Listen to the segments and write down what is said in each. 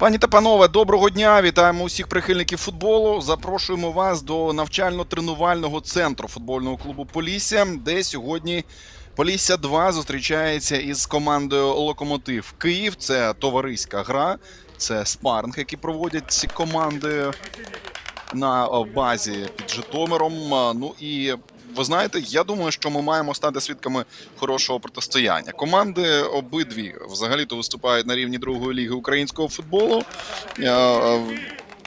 Пані та панове, доброго дня! Вітаємо усіх прихильників футболу. Запрошуємо вас до навчально-тренувального центру футбольного клубу Полісся, де сьогодні Полісся 2 зустрічається із командою Локомотив Київ. Це товариська гра, це спаринг, який проводять ці команди на базі під Житомиром. Ну і ви знаєте, я думаю, що ми маємо стати свідками хорошого протистояння. Команди обидві взагалі-то виступають на рівні другої ліги українського футболу. Е, е,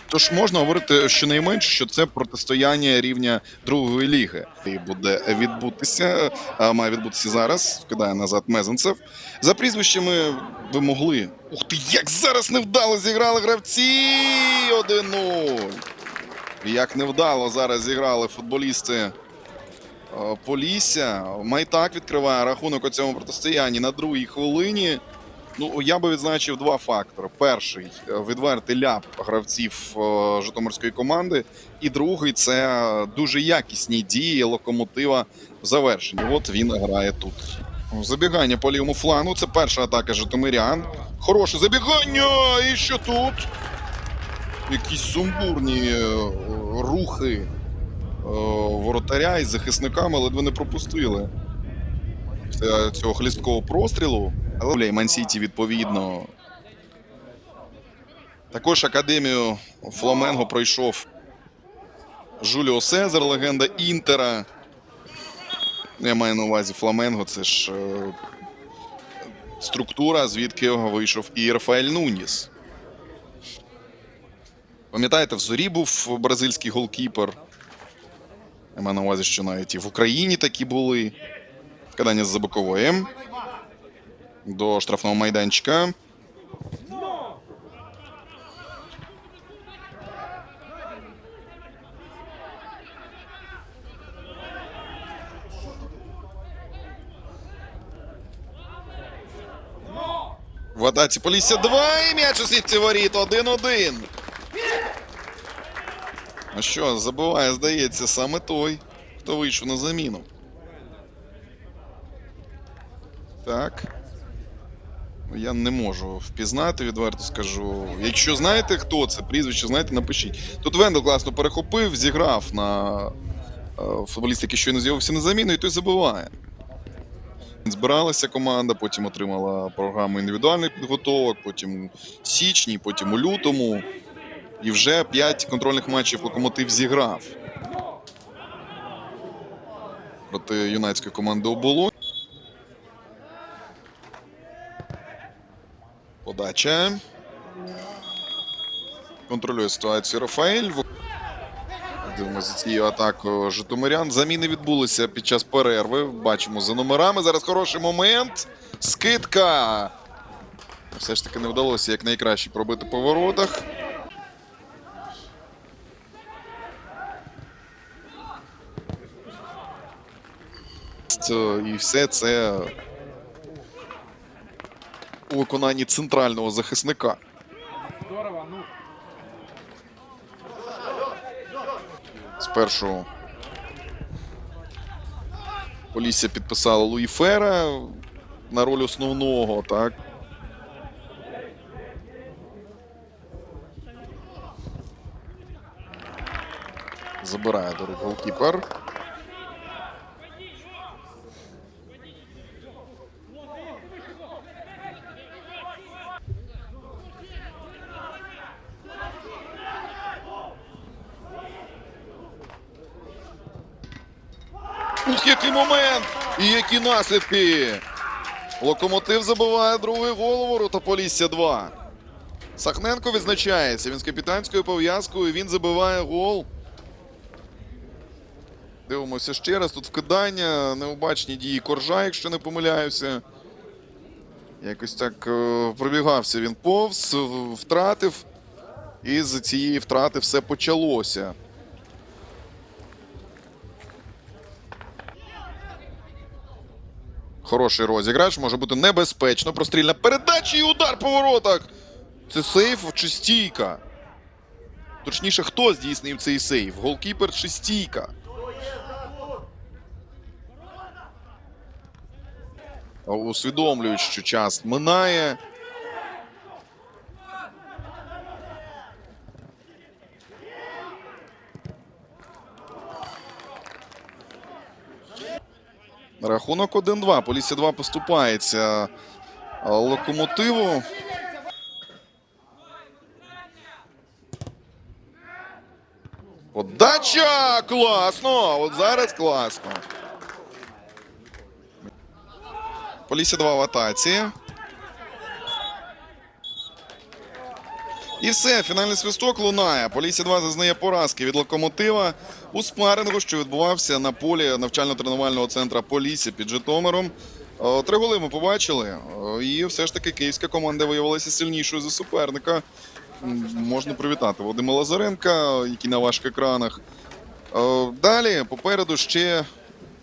Тож можна говорити щонайменше, що це протистояння рівня другої ліги. І буде відбутися, е, має відбутися зараз. Вкидає назад Мезенцев. За прізвищами ви могли. Ух ти, як зараз невдало зіграли гравці! 1-0. Як невдало зараз зіграли футболісти Полісся. Майтак відкриває рахунок у цьому протистоянні на другій хвилині. Ну, я би відзначив два фактори: перший е, відвертий ляп гравців е, житомирської команди, і другий це дуже якісні дії локомотива в завершенні. От він грає тут. Забігання по лівому флангу. Це перша атака Житомирян. Хороше забігання! І що тут? Якісь сумбурні е, рухи е, воротаря із захисниками ледве не пропустили цього хлісткого прострілу. Але Мансіті відповідно. Також академію Фламенго пройшов Жуліо Сезар, легенда Інтера. Ну, Я маю на увазі Фламенго, це ж е, структура, звідки його вийшов і Рафаель Нуніс. Пам'ятаєте, в зорі був бразильський голкіпер. Я маю на увазі, що навіть і в Україні такі були. Кидання з бокової. До штрафного майданчика. В атаці Полісся 2 і м'яч у сітці воріт 1-1. А що, забуває, здається, саме той, хто вийшов на заміну. Так. Ну, Я не можу впізнати, відверто скажу. Якщо знаєте, хто це, прізвище знаєте, напишіть. Тут Вендел класно перехопив, зіграв на е, футболіст, який щойно з'явився на заміну, і той забиває. Збиралася команда, потім отримала програму індивідуальних підготовок, потім січні, потім у лютому. І вже 5 контрольних матчів локомотив зіграв. Проти юнацької команди оболонь. Подача. Контролює ситуацію Рафаель. Дивимося цією атакою Житомирян. Заміни відбулися під час перерви. Бачимо за номерами. Зараз хороший момент. Скидка. Все ж таки не вдалося як найкраще пробити по воротах. І все це у виконанні центрального захисника. Ну. Спершу Полісся підписала Луї Фера на роль основного, так. Забирає до рук голкіпер. Ух, який момент! І які наслідки! Локомотив забиває другий гол ворота Полісся 2. Сахненко відзначається. Він з капітанською пов'язкою. Він забиває гол. Дивимося ще раз. Тут вкидання, необачні дії коржа, якщо не помиляюся. Якось так е, пробігався він повз, втратив. І з цієї втрати все почалося. Хороший розіграш, може бути небезпечно. Прострільна передача і удар по воротах. Це сейф чи стійка? Точніше, хто здійснив цей сейф? Голкіпер чи стійка? Усвідомлюють, що час минає. Рахунок 1-2. Полісся 2 поступається локомотиву. Подача! Класно! От зараз класно. Полісся 2 в атаці. І все, фінальний свисток лунає. Полісся 2 зазнає поразки від локомотива у спарингу, що відбувався на полі навчально-тренувального центру Полісся під Житомиром. Е, Три голи ми побачили, е, і все ж таки київська команда виявилася сильнішою за суперника. Можна привітати Вадима Лазаренка, який на ваших екранах. Е, Далі попереду ще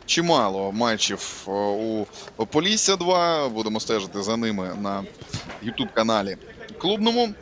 чимало матчів у Полісся 2. Будемо стежити за ними на youtube каналі клубному.